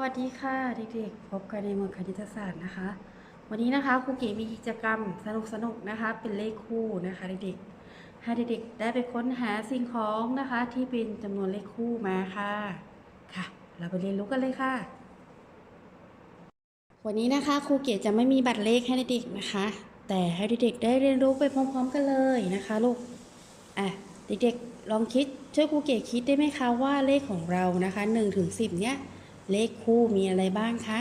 วัสดีค่ะเด็กๆ พบกันในหมวดคณิตศาสตร์นะคะ วันนี้นะคะครูเก๋มีกิจกรรมสนุกๆน,นะคะ เป็นเลขคู่นะคะเด็กๆให้เด็กๆได้ไปค้นหาสิ่งของนะคะ ที่เป็นจำนวนเลขคู่มาค่ะค่ะ เราไปเรียนรู้กันเลยค่ะ วันนี้นะคะครูเก๋จะไม่มีบัตรเลขให้เด็กๆนะคะ แต่ให้เด็กๆได้เรียนรู้ไปพร้อม ๆ กันเลยนะคะลูกอะเด็กๆลองคิดช่วยครูเก๋คิดได้ไหมคะว่าเลขของเรานะคะ1ถึง10 เนี่ย เลขคู่มีอะไรบ้างคะ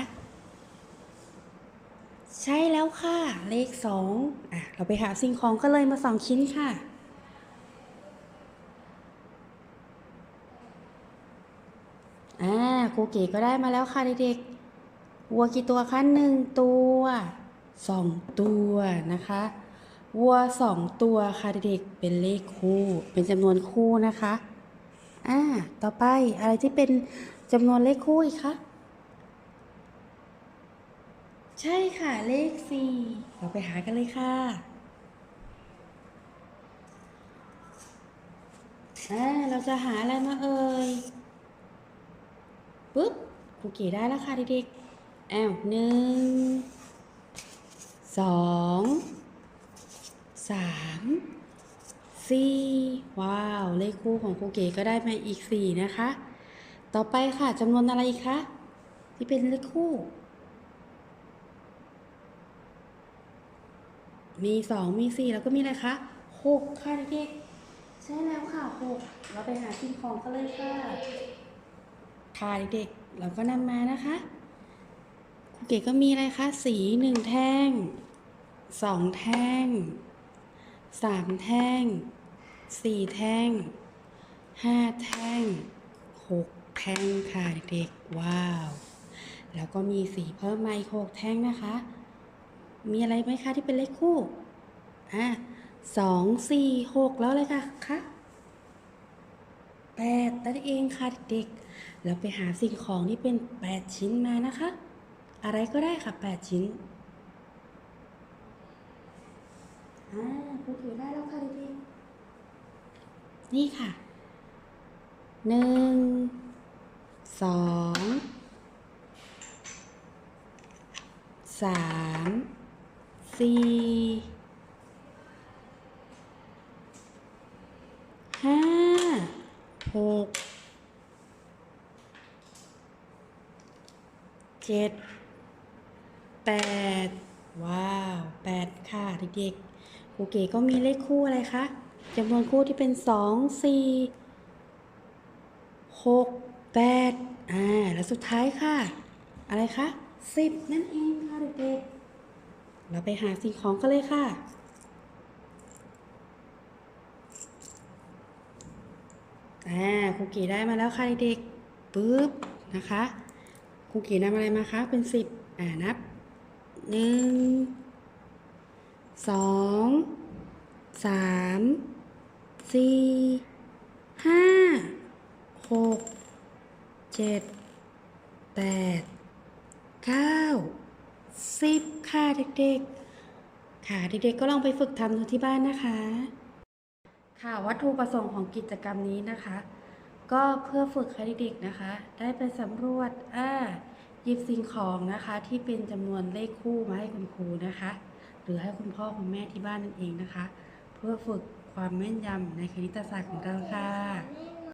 ใช่แล้วค่ะ เลขสองอะเราไปหาสิ่งของกันเลยมาสองชิ้นค่ะ อ่าครูเก๋ก็ได้มาแล้วค่ะเด็กๆ วัวกี่ตัวคะหนึ่งตัวสองตัวนะคะวัวสองตัวค่ะเด็กๆเป็นเลขคู่ เป็นจำนวนคู่นะคะ อ่า ต่อไปอะไรที่เป็น จำนวนเลขคู่อีกคะใช่ค่ะเลขสี่เราไปหากันเลยค่ะอ่าเราจะหาอะไรมาเอ่ยปุ๊บครูเก๋ได้แล้วค่ะเด็กๆอ้าวหนึ่งสองสามสี่ว้าว เลขคู่ของครูเก๋ก็ได้มาอีกสี่นะคะ ต่อไปค่ะจำนวนอะไรคะที่เป็นเลขคู่ มีสองมีสี่แล้วก็มีอะไรคะหกค่ะเด็กๆใช่แล้วค่ะหกเราไปหาสิ่งของกันเลยค่ะค่ะเด็กๆเราก็นำมานะคะครูเก๋ก็มีอะไรคะสีหนึ่งแท่งสองแท่งสามแท่งสี่แท่งห้าแท่งหก แท่งค่ะเด็กๆ ว้าว แล้วก็มีสีเพิ่มมาอีกหกแท่งนะคะ มีอะไรไหมคะที่เป็นเลขคู่ อะสองสี่หกแล้วอะไรคะคะแปดนั่นเองค่ะเด็กๆเราไปหาสิ่งของที่เป็นแปดชิ้นมานะคะ อะไรก็ได้ค่ะแปดชิ้นอ่าพูดถือได้แล้วค่ะเด็กๆนี่ค่ะหนึ่ง สองสามสี่ห้าหกเจ็ดแปดว้าวแปดค่ะเด็กๆครูเก๋ก็มีเลขคู่อะไรคะจำนวนคู่ที่เป็นสองสี่หก แปดอ่า แล้วสุดท้ายค่ะ อะไรคะสิบนั่นเองค่ะเด็กๆ เราไปหาสิ่งของกันเลยค่ะ อ่าครูเก๋ได้มาแล้วค่ะเด็กๆปึ๊บนะคะครูเก๋นำอะไรมาคะเป็นสิบอ่านับหนึ่งสองสามสี่ห้าหก จ็ดแปดเก้าสิบค่ะเด็กๆ ค่ะเด็กๆก็ลองไปฝึกทำดูที่บ้านนะคะ ค่ะวัตถุประสงค์ของกิจกรรมนี้นะคะ ก็เพื่อฝึกให้เด็กๆนะคะ ได้ไปสำรวจอ่าหยิบสิ่งของนะคะ ที่เป็นจำนวนเลขคู่มาให้คุณครูนะคะ หรือให้คุณพ่อคุณแม่ที่บ้านนั่นเองนะคะ เพื่อฝึกความแม่นยำในคณิตศาสตร์ของเราค่ะ